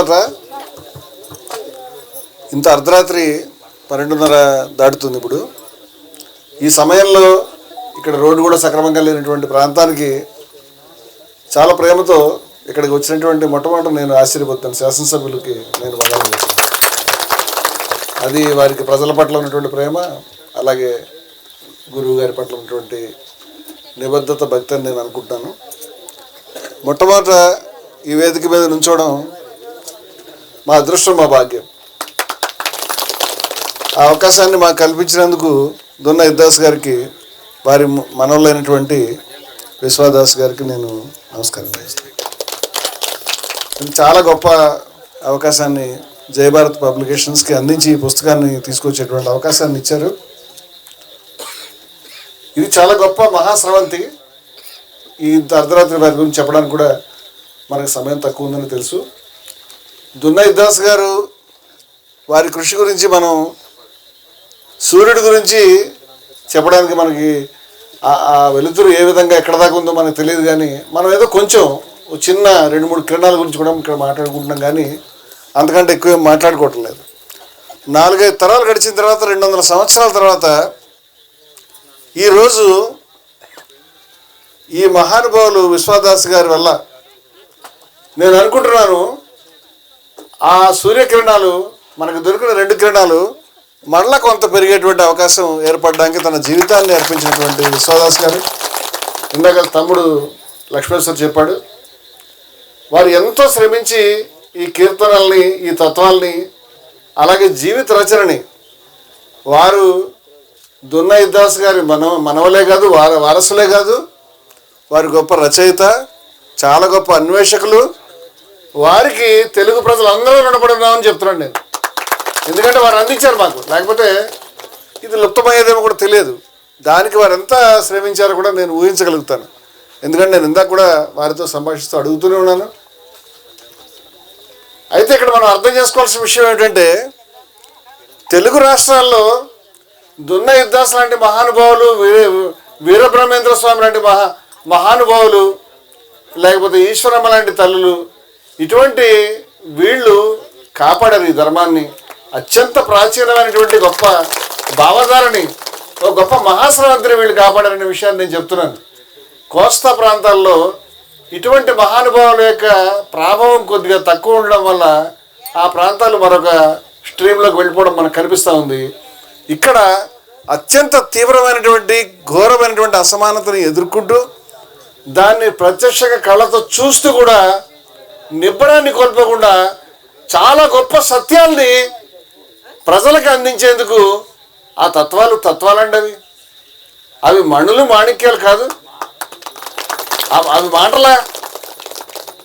మిత్రులారా ఇంత అర్ధరాత్రి పన్నెండున్నర దాటుతుంది ఇప్పుడు. ఈ సమయంలో ఇక్కడ రోడ్డు కూడా సక్రమంగా లేనటువంటి ప్రాంతానికి చాలా ప్రేమతో ఇక్కడికి వచ్చినటువంటి మొట్టమొదట నేను ఆశ్చర్యపోతాను. శాసనసభ్యులకి నేను బగాలు చేస్తాను అది వారికి ప్రజల పట్ల ఉన్నటువంటి ప్రేమ అలాగే గురువు గారి పట్ల ఉన్నటువంటి నిబద్ధత భక్తి అని నేను అనుకుంటాను. మొట్టమొదట ఈ వేదిక మీద నుంచోవడం మా అదృష్టం మా భాగ్యం. ఆ అవకాశాన్ని మాకు కల్పించినందుకు దున్న ఇద్దాస్ గారికి వారి మనవులైనటువంటి విశ్వాదాస్ గారికి నేను నమస్కారం చేస్తాను ఇది చాలా గొప్ప అవకాశాన్ని జయభారత్ పబ్లికేషన్స్కి అందించి ఈ పుస్తకాన్ని తీసుకొచ్చేటువంటి అవకాశాన్ని ఇచ్చారు. ఇది చాలా గొప్ప మహాస్రవంతి. ఈ అర్ధరాత్రి వారి గురించి చెప్పడానికి కూడా మనకు సమయం తక్కువ ఉందని తెలుసు. దున్న దాస్ గారు వారి కృషి గురించి మనం సూర్యుడి గురించి చెప్పడానికి మనకి ఆ- వెలుతురు ఏ విధంగా ఎక్కడ దాకా ఉందో మనకు తెలియదు కానీ మనం ఏదో కొంచెం చిన్న రెండు మూడు కిరణాల గురించి కూడా ఇక్కడ మాట్లాడుకుంటున్నాం కానీ అంతకంటే ఎక్కువ ఏం మాట్లాడుకోవటం లేదు. నాలుగైదు తరాలు గడిచిన తర్వాత రెండు వందల సంవత్సరాల తర్వాత ఈరోజు ఈ మహానుభావులు విశ్వదాస్ గారి వల్ల నేను అనుకుంటున్నాను ఆ సూర్యకిరణాలు మనకు దొరికిన రెండు కిరణాలు మరలా కొంత పెరిగేటువంటి అవకాశం ఏర్పడడానికి తన జీవితాన్ని అర్పించినటువంటి విశ్వదాస్ గారు. ఇందాక తమ్ముడు లక్ష్మేశ్వర్ చెప్పాడు. వారు ఎంతో శ్రమించి ఈ కీర్తనల్ని ఈ తత్వాల్ని అలాగే జీవిత రచనని వారు దున్న ఇద్దాస్ గారి మన మనవలే కాదు వార వారసులే కాదు వారి గొప్ప రచయిత చాలా గొప్ప అన్వేషకులు వారికి తెలుగు ప్రజలు అందరూ రుణపడి ఉన్నామని చెప్తున్నాను నేను. ఎందుకంటే వారు అందించారు మాకు. లేకపోతే ఇది లుప్తమయ్యేదేమో కూడా తెలియదు. దానికి వారు ఎంత శ్రమించారో కూడా నేను ఊహించగలుగుతాను. ఎందుకంటే నేను ఇందాక కూడా వారితో సంభాషిస్తూ అడుగుతూనే ఉన్నాను. అయితే ఇక్కడ మనం అర్థం చేసుకోవాల్సిన విషయం ఏంటంటే తెలుగు రాష్ట్రాల్లో దున్న యుద్ధాస్ లాంటి మహానుభావులు వీర వీరబ్రహ్మేంద్ర స్వామి లాంటి మహా మహానుభావులు లేకపోతే ఈశ్వరమ్మ లాంటి తల్లులు ఇటువంటి వీళ్ళు కాపాడారు ఈ ధర్మాన్ని. అత్యంత ప్రాచీనమైనటువంటి గొప్ప భావధారని ఒక గొప్ప మహాశ్రవంతిని వీళ్ళు కాపాడారనే విషయాన్ని నేను చెప్తున్నాను. కోస్తా ప్రాంతాల్లో ఇటువంటి మహానుభావుల యొక్క ప్రభావం కొద్దిగా తక్కువ ఉండడం వల్ల ఆ ప్రాంతాలు మరొక స్ట్రీమ్లోకి వెళ్ళిపోవడం మనకు కనిపిస్తూ ఉంది. ఇక్కడ అత్యంత తీవ్రమైనటువంటి ఘోరమైనటువంటి అసమానతని ఎదుర్కొంటూ దాన్ని ప్రత్యక్షంగా కళ్ళతో చూస్తూ కూడా నిబ్బరాన్ని కోల్పోకుండా చాలా గొప్ప సత్యాల్ని ప్రజలకు అందించేందుకు ఆ తత్వాలు తత్వాలండి అవి అవి మణులు మాణిక్యాలు కాదు. అవి- మాటలా.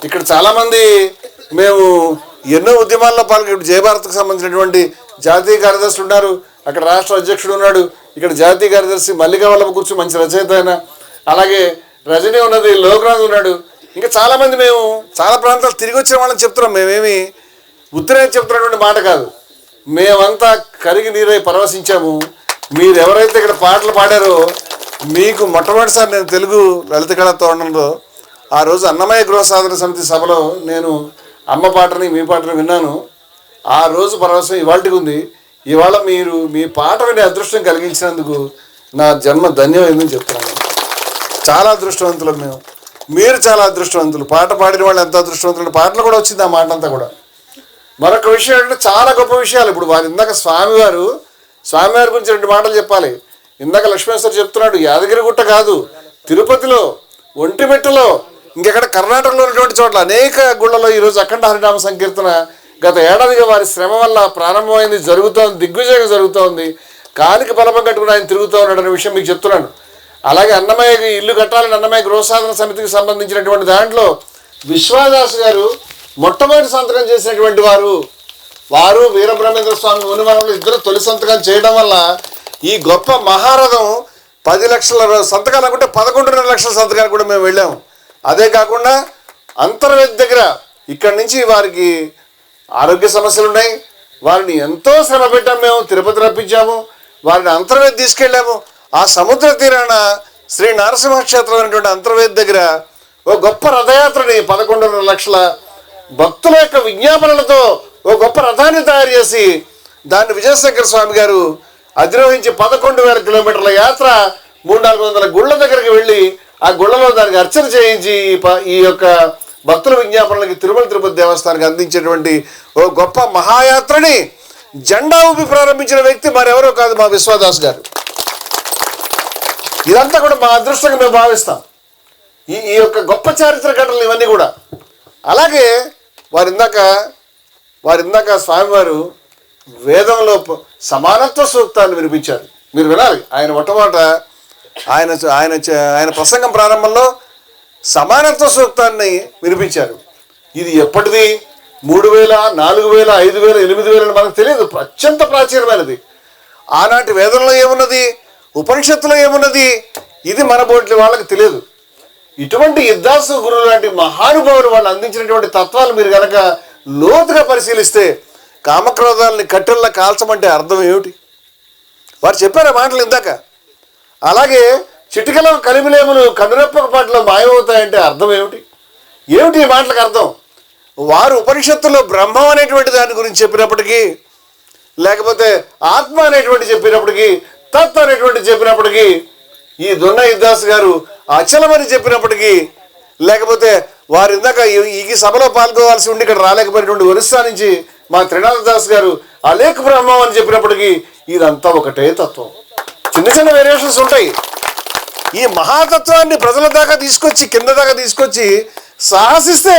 ఇక్కడ చాలామంది మేము ఎన్నో ఉద్యమాల్లో పాల్గొ జయభారత్కు సంబంధించినటువంటి జాతీయ కార్యదర్శులు ఉన్నారు. అక్కడ రాష్ట్ర అధ్యక్షుడు ఉన్నాడు. ఇక్కడ జాతీయ కార్యదర్శి మల్లిక వల్లభ కూర్చు మంచి రచయిత ఆయన. అలాగే రజనీ ఉన్నది లోకనాథ్ ఉన్నాడు. ఇంకా చాలామంది మేము చాలా ప్రాంతాలు తిరిగి వచ్చిన వాళ్ళని చెప్తున్నాం. మేమేమి ఉత్తరే చెప్తున్నటువంటి మాట కాదు. మేమంతా కరిగి నీరై పరవశించాము. మీరు ఎవరైతే ఇక్కడ పాటలు పాడారో మీకు మొట్టమొదటిసారి నేను తెలుగు లలిత కళా తోరణంలో ఆ రోజు అన్నమయ్య గృహ సాధన సమితి సభలో నేను అమ్మ పాటని మీ పాటని విన్నాను. ఆ రోజు పరవశం ఇవాళకి ఉంది. ఇవాళ మీరు మీ పాట వినే అదృష్టం కలిగించినందుకు నా జన్మ ధన్యమైందని చెప్తున్నాను. చాలా అదృష్టవంతులు మేము. మీరు చాలా అదృష్టవంతులు. పాట పాడిన వాళ్ళు ఎంత అదృష్టవంతులు? పాటలు కూడా వచ్చింది ఆ మాట అంతా కూడా. మరొక విషయం ఏంటంటే చాలా గొప్ప విషయాలు. ఇప్పుడు వారు ఇందాక స్వామివారు స్వామివారి గురించి రెండు మాటలు చెప్పాలి. ఇందాక లక్ష్మేశ్వర చెప్తున్నాడు యాదగిరిగుట్ట కాదు తిరుపతిలో ఒంటిమిట్టలో ఇంకెక్కడ కర్ణాటకలో ఉన్నటువంటి చోట్ల అనేక గుళ్ళలో ఈరోజు అఖండ హరినామ సంకీర్తన. గత ఏడాదిగా వారి శ్రమ వల్ల ప్రారంభమైంది జరుగుతోంది దిగ్విజయంగా జరుగుతోంది. కాలికి బలపం కట్టుకుని ఆయన తిరుగుతూ ఉన్నాడు అనే విషయం మీకు చెప్తున్నాను. అలాగే అన్నమయ్యకి ఇల్లు కట్టాలని అన్నమయ్య గృహసాధన సమితికి సంబంధించినటువంటి దాంట్లో విశ్వాదాస్ గారు మొట్టమొదటి సంతకం చేసినటువంటి వారు వారు వీరబ్రహ్మేంద్ర స్వామి మునివరంలో ఇద్దరు తొలి సంతకం చేయడం వల్ల ఈ గొప్ప మహారథం పది లక్షల సంతకాలు అనుకుంటే పదకొండున్నర లక్షల సంతకాలు కూడా మేము వెళ్ళాము అదే కాకుండా అంతర్వేది దగ్గర ఇక్కడి నుంచి వారికి ఆరోగ్య సమస్యలు ఉన్నాయి. వారిని ఎంతో శ్రమ పెట్టాము మేము తిరుపతి రప్పించాము. వారిని అంతర్వేది తీసుకెళ్ళాము. ఆ సముద్ర తీరాన శ్రీ నరసింహ క్షేత్రం అనేటువంటి అంతర్వేది దగ్గర ఓ గొప్ప రథయాత్రని పదకొండున్నర లక్షల భక్తుల యొక్క విజ్ఞాపనలతో ఓ గొప్ప రథాన్ని తయారు చేసి దాన్ని విజయశంకర స్వామి గారు అధిరోహించి పదకొండు వేల కిలోమీటర్ల యాత్ర మూడు నాలుగు వందల గుళ్ళ దగ్గరికి వెళ్ళి ఆ గుళ్ళలో దానికి అర్చన చేయించి ఈ ప- ఈ యొక్క భక్తుల విజ్ఞాపనలకి తిరుమల తిరుపతి దేవస్థానానికి అందించేటువంటి ఓ గొప్ప మహాయాత్రని జెండా ఊపి ప్రారంభించిన వ్యక్తి మరెవరో కాదు మా విశ్వదాస్ గారు. ఇదంతా కూడా మా అదృష్టంగా మేము భావిస్తాం. ఈ ఈ యొక్క గొప్ప చారిత్ర ఘటనలు ఇవన్నీ కూడా. అలాగే వారిందాక ఇందాక ఇందాక స్వామివారు వేదంలో సమానత్వ సూక్తాన్ని వినిపించారు. మీరు వినాలి ఆయన మొట్టమొదట ఆయన ఆయన ఆయన ప్రసంగం ప్రారంభంలో సమానత్వ సూక్తాన్ని వినిపించారు. ఇది ఎప్పటిది? మూడు వేల నాలుగు వేల ఐదు వేల ఎనిమిది వేల అని మనకు తెలియదు. అత్యంత ప్రాచీనమైనది. ఆనాటి వేదంలో ఏమున్నది? ఉపనిషత్తులో ఏమున్నది? ఇది మన బోట్ల వాళ్ళకి తెలియదు. ఇటువంటి యుద్ధాసు గురువు లాంటి మహానుభావులు వాళ్ళు అందించినటువంటి తత్వాలు మీరు కనుక లోతుగా పరిశీలిస్తే కామక్రోధాలని కట్టెల్లా కాల్చమంటే అర్థం ఏమిటి? వారు చెప్పారు ఆ మాటలు ఇందాక. అలాగే చిటికలో కలిమిలేములు కనురెప్పక పాటలో మాయమవుతాయంటే అర్థం ఏమిటి? ఏమిటి ఈ మాటలకు అర్థం? వారు ఉపనిషత్తులో బ్రహ్మం అనేటువంటి దాని గురించి చెప్పినప్పటికీ లేకపోతే ఆత్మ అనేటువంటి చెప్పినప్పటికీ తత్వం అనేటువంటి చెప్పినప్పటికీ ఈ దొన్న యుద్ధాస్ గారు అచలమని చెప్పినప్పటికీ లేకపోతే వారు ఇందాక ఈ- ఈ సభలో పాల్గొవాల్సి ఉండి ఇక్కడ రాలేకపోయినటువంటి ఒరిస్సా నుంచి మా త్రినాథ దాస్ గారు అలేఖ బ్రహ్మం అని చెప్పినప్పటికీ ఇదంతా ఒకటే తత్వం. చిన్న చిన్న వేరియేషన్స్ ఉంటాయి. ఈ మహాతత్వాన్ని ప్రజల దాకా తీసుకొచ్చి కింద దాకా తీసుకొచ్చి సాహసిస్తే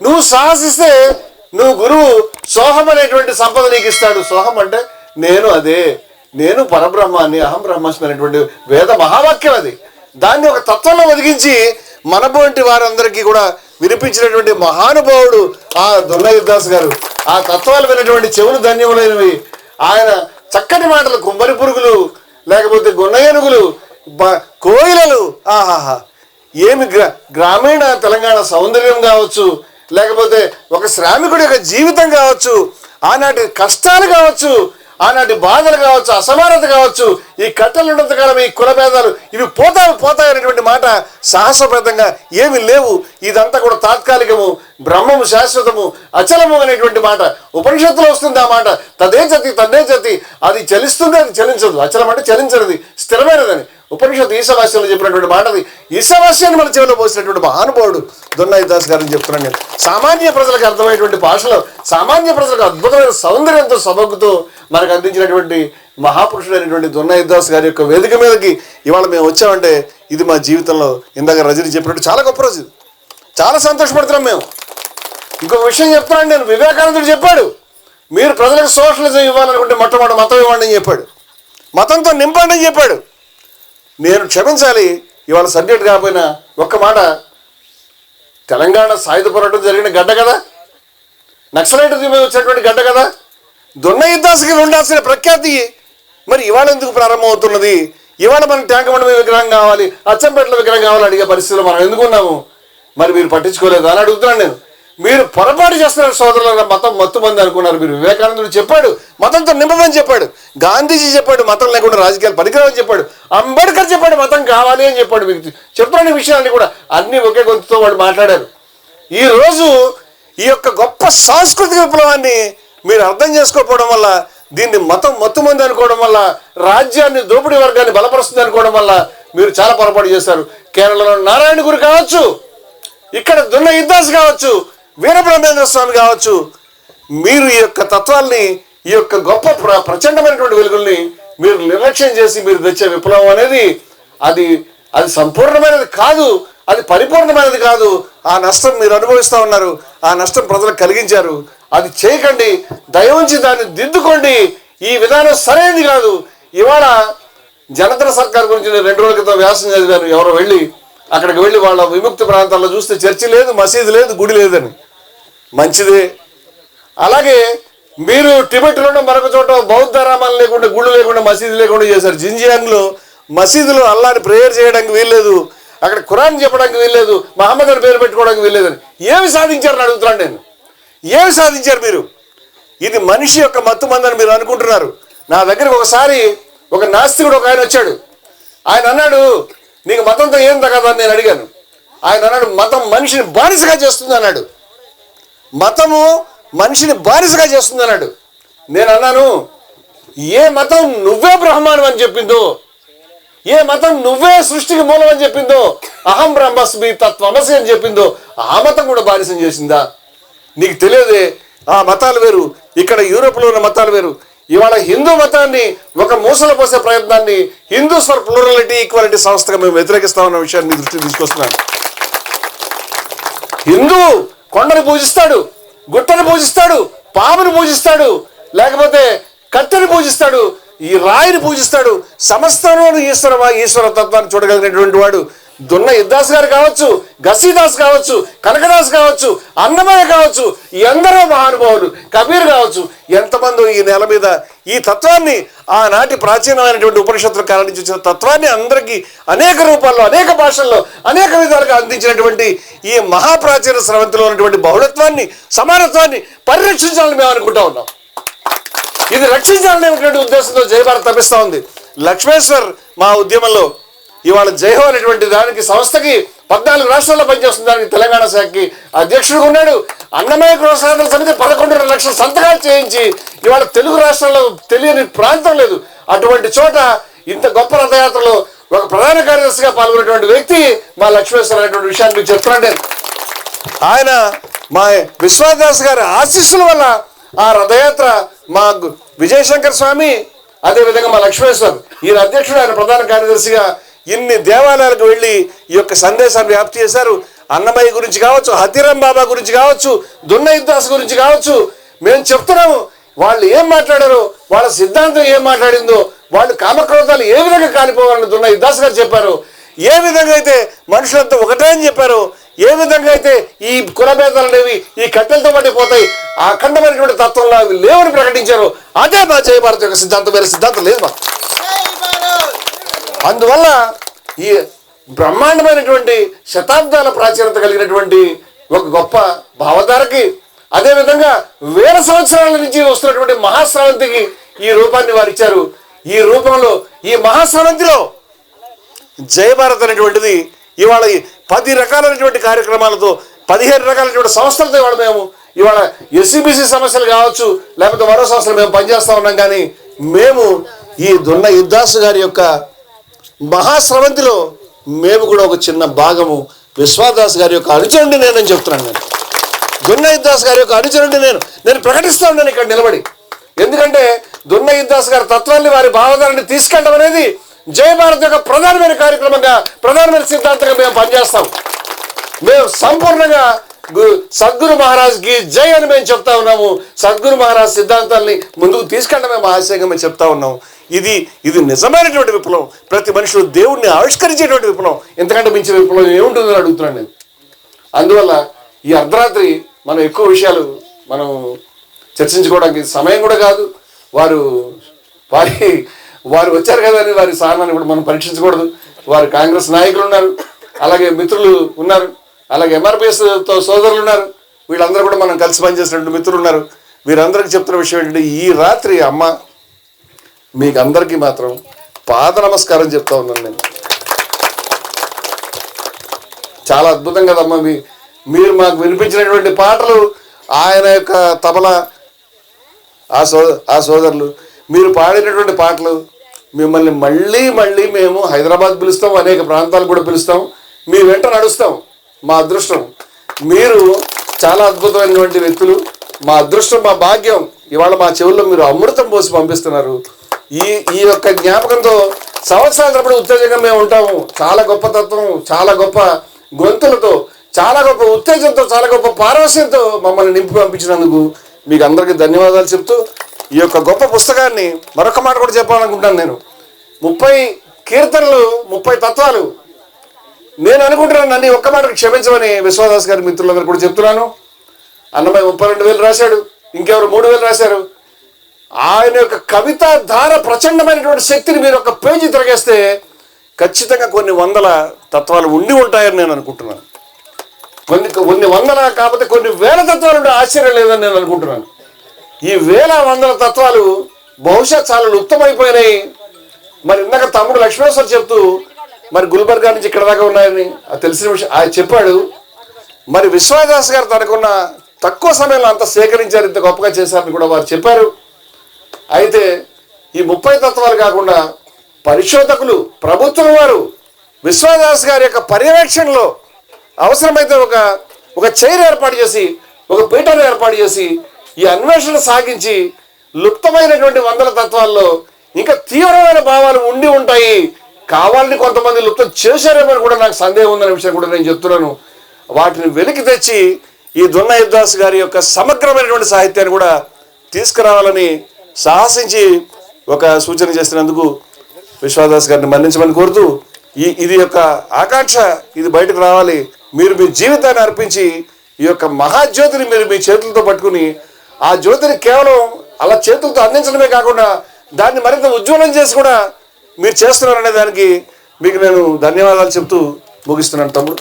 నువ్వు సాహసిస్తే నువ్వు గురువు సోహం అనేటువంటి సంపద నీకు ఇస్తాడు. సోహం అంటే నేను అదే. నేను పరబ్రహ్మాన్ని అహం బ్రహ్మాస్మి అనేటువంటి వేద మహావాక్యం అది. దాన్ని ఒక తత్వంలో ఒదిగించి మనబోంటి వారందరికీ కూడా వినిపించినటువంటి మహానుభావుడు ఆ దొల్లయుద్దాస్ గారు. ఆ తత్వాలు వినటువంటి చెవులు ధన్యములైనవి. ఆయన చక్కటి మాటలు కుమ్మరి పురుగులు లేకపోతే గున్నయనుగులు కోయిలలు ఆహాహా. ఏమి గ్రా గ్రామీణ తెలంగాణ సౌందర్యం కావచ్చు లేకపోతే ఒక శ్రామికుడి యొక్క జీవితం కావచ్చు ఆనాటి కష్టాలు కావచ్చు ఆనాటి బాధలు కావచ్చు అసమానత కావచ్చు ఈ కట్టలు ఉన్నంత కాలం ఈ కులభేదాలు ఇవి పోతాయి పోతాయి అనేటువంటి మాట సాహసప్రదంగా ఏమి లేవు. ఇదంతా కూడా తాత్కాలికము బ్రహ్మము శాశ్వతము అచలము అనేటువంటి మాట. ఉపనిషత్తులో వస్తుంది ఆ మాట. తదే జతి తదే జతి. అది చలిస్తుంది అది చలించదు. అచలం అంటే చలించనిది స్థిరమైనదని. ఉపనిషత్తు ఈశావాస్యంలో చెప్పినటువంటి మాట ఈశవాస్యాన్ని మన చెవిలో పోసినటువంటి మహానుభావుడు దొన్నాయి దాస్ గారిని చెప్తున్నాను నేను. సామాన్య ప్రజలకు అర్థమైనటువంటి భాషలో సామాన్య ప్రజలకు అద్భుతమైన సౌందర్యంతో సబగ్గుతో మనకు అందించినటువంటి మహాపురుషుడైనటువంటి దొన్నాయి దాస్ గారి యొక్క వేదిక మీదకి ఇవాళ మేము వచ్చామంటే ఇది మా జీవితంలో ఇందాక రజని చెప్పినట్టు చాలా గొప్ప రోజు చాలా సంతోషపడుతున్నాం మేము. ఇంకొక విషయం చెప్తున్నాను నేను. వివేకానందుడు చెప్పాడు మీరు ప్రజలకు సోషలిజం ఇవ్వాలనుకుంటే మొట్టమొదటి మతం ఇవ్వండి అని చెప్పాడు. మతంతో నింపండి అని చెప్పాడు. నేను క్షమించాలి. ఇవాళ సబ్జెక్ట్ కాకపోయినా ఒక్క మాట. తెలంగాణ సాయుధ పోరాటం జరిగిన గడ్డ కదా? నక్సలైట్ మీద వచ్చినటువంటి గడ్డ కదా? దొన్న యుద్ధాసుకి ఉండాల్సిన ప్రఖ్యాతి మరి ఇవాళ ఎందుకు ప్రారంభం అవుతున్నది ఇవాళ మనం ట్యాంక్ మండపం విగ్రహం కావాలి అచ్చంపేటల విగ్రహం కావాలి అడిగే పరిస్థితిలో మనం ఎందుకున్నాము మరి మీరు పట్టించుకోలేదు అని అడుగుతున్నాను నేను. మీరు పొరపాటు చేస్తున్నారు సోదరుల మతం మత్తుమంది అనుకున్నారు మీరు. వివేకానందుడు చెప్పాడు మతంతో నింపమని చెప్పాడు. గాంధీజీ చెప్పాడు మతం లేకుండా రాజకీయాలు పనికిరావని చెప్పాడు. అంబేద్కర్ చెప్పాడు మతం కావాలి అని చెప్పాడు మీకు చెప్తున్న విషయాన్ని కూడా అన్ని ఒకే గొంతుతో వాళ్ళు మాట్లాడారు. ఈరోజు ఈ యొక్క గొప్ప సాంస్కృతిక విప్లవాన్ని మీరు అర్థం చేసుకోకపోవడం వల్ల దీన్ని మతం మత్తుమంది అనుకోవడం వల్ల రాజ్యాన్ని దోపిడీ వర్గాన్ని బలపరుస్తుంది అనుకోవడం వల్ల మీరు చాలా పొరపాటు చేశారు. కేరళలో నారాయణ గురు కావచ్చు ఇక్కడ దున్న ఇద్దాస్ కావచ్చు వీరబ్రహ్మేంద్ర స్వామి కావచ్చు మీరు ఈ యొక్క తత్వాల్ని ఈ యొక్క గొప్ప ప్ర ప్రచండమైనటువంటి వెలుగుల్ని మీరు నిర్లక్ష్యం చేసి మీరు తెచ్చే విప్లవం అనేది అది అది సంపూర్ణమైనది కాదు అది పరిపూర్ణమైనది కాదు. ఆ నష్టం మీరు అనుభవిస్తూ ఉన్నారు ఆ నష్టం ప్రజలకు కలిగించారు. అది చేయకండి దయవుంచి దాన్ని దిద్దుకోండి. ఈ విధానం సరైనది కాదు. ఇవాళ జనతన సర్కార్ గురించి నేను రెండు రోజుల క్రితం వ్యాసం చదివాను ఎవరో వెళ్ళి అక్కడికి వెళ్ళి వాళ్ళ విముక్తి ప్రాంతాల్లో చూస్తే చర్చి లేదు మసీదు లేదు గుడి లేదని. మంచిదే. అలాగే మీరు టిబెట్లోనూ మరొక చోట బౌద్ధ రామాలు లేకుండా గుళ్ళు లేకుండా మసీదు లేకుండా చేశారు. జింజియాంగ్లో మసీదులో అల్లాని ప్రేయర్ చేయడానికి వీల్లేదు. అక్కడ ఖురాన్ చెప్పడానికి వీల్లేదు. మహమ్మద్ అని పేరు పెట్టుకోవడానికి వీల్లేదని. ఏమి సాధించారని అడుగుతున్నాను నేను. ఏమి సాధించారు మీరు? ఇది మనిషి యొక్క మత్తు మందని మీరు అనుకుంటున్నారు. నా దగ్గరకు ఒకసారి ఒక నాస్తికుడు ఒక ఆయన వచ్చాడు. ఆయన అన్నాడు నీకు మతంతో ఏం తగదని నేను అడిగాను. ఆయన అన్నాడు మతం మనిషిని బానిసగా చేస్తుంది అన్నాడు. మతము మనిషిని బానిసగా చేస్తుంది అన్నాడు. నేను అన్నాను ఏ మతం నువ్వే బ్రహ్మాండం అని చెప్పిందో ఏ మతం నువ్వే సృష్టికి మూలం అని చెప్పిందో అహం బ్రహ్మస్మి తత్వమసి అని చెప్పిందో ఆ మతం కూడా బానిసం చేసిందా? నీకు తెలియదే ఆ మతాలు వేరు ఇక్కడ యూరోప్లో ఉన్న మతాలు వేరు. ఇవాళ హిందూ మతాన్ని ఒక మూసలు పోసే ప్రయత్నాన్ని హిందూస్ ఫర్ ప్లూరాలిటీ ఈక్వాలిటీ సంస్థగా మేము వ్యతిరేకిస్తామన్న విషయాన్ని మీ దృష్టికి తీసుకొస్తున్నాను. హిందూ కొండను పూజిస్తాడు గుట్టను పూజిస్తాడు పామును పూజిస్తాడు లేకపోతే కట్టెని పూజిస్తాడు ఈ రాయిని పూజిస్తాడు సమస్తలోను ఈశ్వర ఈశ్వర తత్వాన్ని చూడగలిగినటువంటి వాడు దున్న ఇద్దాస్ గారు కావచ్చు గసీదాస్ కావచ్చు కనకదాస్ కావచ్చు అన్నమయ్య కావచ్చు ఎందరో మహానుభావులు కబీర్ కావచ్చు ఎంతమంది ఈ నేల మీద ఈ తత్వాన్ని ఆనాటి ప్రాచీనమైనటువంటి ఉపనిషత్తుల కాలం నుంచి వచ్చిన తత్వాన్ని అందరికీ అనేక రూపాల్లో అనేక భాషల్లో అనేక విధాలుగా అందించినటువంటి ఈ మహాప్రాచీన స్రవంతిలో ఉన్నటువంటి బహుళత్వాన్ని సమానత్వాన్ని పరిరక్షించాలని మేము అనుకుంటా ఉన్నాం. ఇది రక్షించాలనేటువంటి ఉద్దేశంతో జయభారత్ తప్పిస్తూ ఉంది. లక్ష్మేశ్వర్ మా ఉద్యమంలో ఇవాళ జయహో అనేటువంటి దానికి సంస్థకి పద్నాలుగు రాష్ట్రాల్లో పనిచేస్తున్న దానికి తెలంగాణ శాఖకి అధ్యక్షుడు ఉన్నాడు. అన్నమయ్య ప్రోత్సాహన సమితి పదకొండున్నర లక్షల సంతకాలు చేయించి ఇవాళ తెలుగు రాష్ట్రాల్లో తెలియని ప్రాంతం లేదు. అటువంటి చోట ఇంత గొప్ప రథయాత్రలో ఒక ప్రధాన కార్యదర్శిగా పాల్గొన్నటువంటి వ్యక్తి మా లక్ష్మేశ్వర అనేటువంటి విషయాన్ని మీకు చెప్తున్నాను ఆయన మా విశ్వదాస్ గారి ఆశీస్సుల వల్ల ఆ రథయాత్ర మా విజయశంకర్ స్వామి అదేవిధంగా మా లక్ష్మేశ్వర్ ఈయన అధ్యక్షుడు ఆయన ప్రధాన కార్యదర్శిగా ఇన్ని దేవాలయాలకు వెళ్ళి ఈ యొక్క సందేశాన్ని వ్యాప్తి చేశారు? అన్నమయ్య గురించి కావచ్చు హతిరం బాబా గురించి కావచ్చు దున్నయుద్దాస్ గురించి కావచ్చు మేము చెప్తున్నాము వాళ్ళు ఏం మాట్లాడారో వాళ్ళ సిద్ధాంతం ఏం మాట్లాడిందో వాళ్ళు కామక్రోధాలు ఏ విధంగా కాలిపోవాలని దున్నయుద్దాస్ గారు చెప్పారు? ఏ విధంగా అయితే మనుషులంతా ఒకటే అని చెప్పారు? ఏ విధంగా అయితే ఈ కులభేదాలు అనేవి ఈ కట్టెలతో పాటు పోతాయి? ఆ అఖండమైనటువంటి తత్వంలో అవి లేవని ప్రకటించారు. అదే మా జయభారత్ యొక్క సిద్ధాంతం. వేరే సిద్ధాంతం లేదు మా అందువల్ల ఈ బ్రహ్మాండమైనటువంటి శతాబ్దాల ప్రాచీనత కలిగినటువంటి ఒక గొప్ప భావధారకి అదేవిధంగా వేల సంవత్సరాల నుంచి వస్తున్నటువంటి మహాశ్రవంతికి ఈ రూపాన్ని వారు ఇచ్చారు. ఈ రూపంలో ఈ మహాశ్రవంతిలో జయభారత్ అనేటువంటిది ఇవాళ ఈ పది రకాలైనటువంటి కార్యక్రమాలతో పదిహేను రకాలైనటువంటి సంస్థలతో ఇవాళ మేము ఇవాళ ఎస్సీబీసీ సమస్యలు కావచ్చు లేకపోతే మరో సంస్థలు మేము పనిచేస్తూ ఉన్నాం కానీ మేము ఈ దున్న యుద్ధాసు గారి యొక్క మహాశ్రవంతిలో మేము కూడా ఒక చిన్న భాగము విశ్వాదాస్ గారి యొక్క అనుచరుడి నేనని చెప్తున్నాను నేను. దున్న గారి యొక్క అనుచరుడి నేను. నేను ప్రకటిస్తా ఉన్నాను ఇక్కడ నిలబడి. ఎందుకంటే దున్న యుద్ధాస్ గారి తత్వాన్ని వారి భావధారాన్ని తీసుకెళ్ళడం అనేది జయ భారత్ యొక్క ప్రధానమైన కార్యక్రమంగా ప్రధానమైన సిద్ధాంతంగా మేము పనిచేస్తాం. మేము సంపూర్ణంగా సద్గురు మహారాజ్కి జై అని మేము చెప్తా ఉన్నాము. సద్గురు మహారాజ్ సిద్ధాంతాల్ని ముందుకు తీసుకెళ్ళడమే మా ఆశయంగా మేము చెప్తా ఉన్నాము ఇది ఇది నిజమైనటువంటి విప్లవం. ప్రతి మనుషులు దేవుణ్ణి ఆవిష్కరించేటువంటి విప్లవం. ఎంతకంటే మించిన విప్లవం ఏముంటుందని అడుగుతున్నాను నేను. అందువల్ల ఈ అర్ధరాత్రి మనం ఎక్కువ విషయాలు మనం చర్చించుకోవడానికి సమయం కూడా కాదు. వారు వారి వారు వచ్చారు కదా అని వారి స్థానాన్ని కూడా మనం పరీక్షించకూడదు. వారు కాంగ్రెస్ నాయకులు ఉన్నారు. అలాగే మిత్రులు ఉన్నారు. అలాగే ఎంఆర్పిఎస్తో సోదరులు ఉన్నారు. వీళ్ళందరూ కూడా మనం కలిసి పనిచేసినటువంటి మిత్రులు ఉన్నారు. వీరందరికీ చెప్తున్న విషయం ఏంటంటే ఈ రాత్రి అమ్మ మీకు అందరికీ మాత్రం పాద నమస్కారం చెప్తా ఉన్నాను నేను. చాలా అద్భుతం కదమ్మా మీ మీరు మాకు వినిపించినటువంటి పాటలు ఆయన యొక్క తబల ఆ సో ఆ సోదరులు మీరు పాడినటువంటి పాటలు మిమ్మల్ని మళ్ళీ మళ్ళీ మేము హైదరాబాద్ పిలుస్తాం అనేక ప్రాంతాలు కూడా పిలుస్తాం మీ వెంట నడుస్తాం మా అదృష్టం. మీరు చాలా అద్భుతమైనటువంటి వ్యక్తులు మా అదృష్టం మా భాగ్యం ఇవాళ మా చెవుల్లో మీరు అమృతం పోసి పంపిస్తున్నారు. ఈ ఈ యొక్క జ్ఞాపకంతో సంవత్సరాల తరపుడు ఉత్తేజంగా మేము ఉంటాము. చాలా గొప్ప తత్వం చాలా గొప్ప గొంతులతో చాలా గొప్ప ఉత్తేజంతో చాలా గొప్ప పారవశ్యంతో మమ్మల్ని నింపి పంపించినందుకు మీకు అందరికీ ధన్యవాదాలు చెప్తూ ఈ యొక్క గొప్ప పుస్తకాన్ని మరొక మాట కూడా చెప్పాలనుకుంటాను నేను. ముప్పై కీర్తనలు ముప్పై తత్వాలు నేను అనుకుంటున్నాను నన్ను ఒక్క మాటకు క్షమించమని విశ్వదాస్ గారి మిత్రులందరూ కూడా చెప్తున్నాను. అన్నమయ్య ముప్పై రెండు వేలు రాశాడు. ఇంకెవరు మూడు వేలు రాశారు? ఆయన యొక్క కవిత ధార ప్రచండమైనటువంటి శక్తిని మీరు ఒక పేజీ తిరగేస్తే ఖచ్చితంగా కొన్ని వందల తత్వాలు ఉండి ఉంటాయని నేను అనుకుంటున్నాను. కొన్ని కొన్ని వందల కాకపోతే కొన్ని వేల తత్వాలు ఉండే ఆశ్చర్యం లేదని నేను అనుకుంటున్నాను. ఈ వేల వందల తత్వాలు బహుశా చాలా లుప్తమైపోయినాయి. మరి ఇందాక తమ్ముడు లక్ష్మేశ్వర్ చెప్తూ మరి గుల్బర్గా నుంచి ఇక్కడ దాకా ఉన్నాయని అది తెలిసిన విషయం ఆయన చెప్పాడు. మరి విశ్వదాస్ గారు తనకున్న తక్కువ సమయంలో అంత సేకరించారు ఇంత గొప్పగా చేశారని కూడా వారు చెప్పారు. అయితే ఈ ముప్పై తత్వాలు కాకుండా పరిశోధకులు ప్రభుత్వం వారు విశ్వదాస్ గారి యొక్క పర్యవేక్షణలో అవసరమైతే ఒక ఒక చైర్ ఏర్పాటు చేసి ఒక పీఠను ఏర్పాటు చేసి ఈ అన్వేషణ సాగించి లుప్తమైనటువంటి వందల తత్వాల్లో ఇంకా తీవ్రమైన భావాలు ఉండి ఉంటాయి. కావాలని కొంతమంది లుప్తం చేశారేమని కూడా నాకు సందేహం ఉందనే విషయం కూడా నేను చెప్తున్నాను. వాటిని వెలికి తెచ్చి ఈ దున్న యుద్ధాస్ గారి యొక్క సమగ్రమైనటువంటి సాహిత్యాన్ని కూడా తీసుకురావాలని సాహసించి ఒక సూచన చేసినందుకు విశ్వదాస్ గారిని మన్నించమని కోరుతూ ఈ ఇది యొక్క ఆకాంక్ష ఇది బయటకు రావాలి. మీరు మీ జీవితాన్ని అర్పించి ఈ యొక్క మహాజ్యోతిని మీరు మీ చేతులతో పట్టుకుని ఆ జ్యోతిని కేవలం అలా చేతులతో అందించడమే కాకుండా దాన్ని మరింత ఉజ్వలం చేసి కూడా మీరు చేస్తున్నారనే దానికి మీకు నేను ధన్యవాదాలు చెప్తూ ముగిస్తున్నాను తమ్ముడు.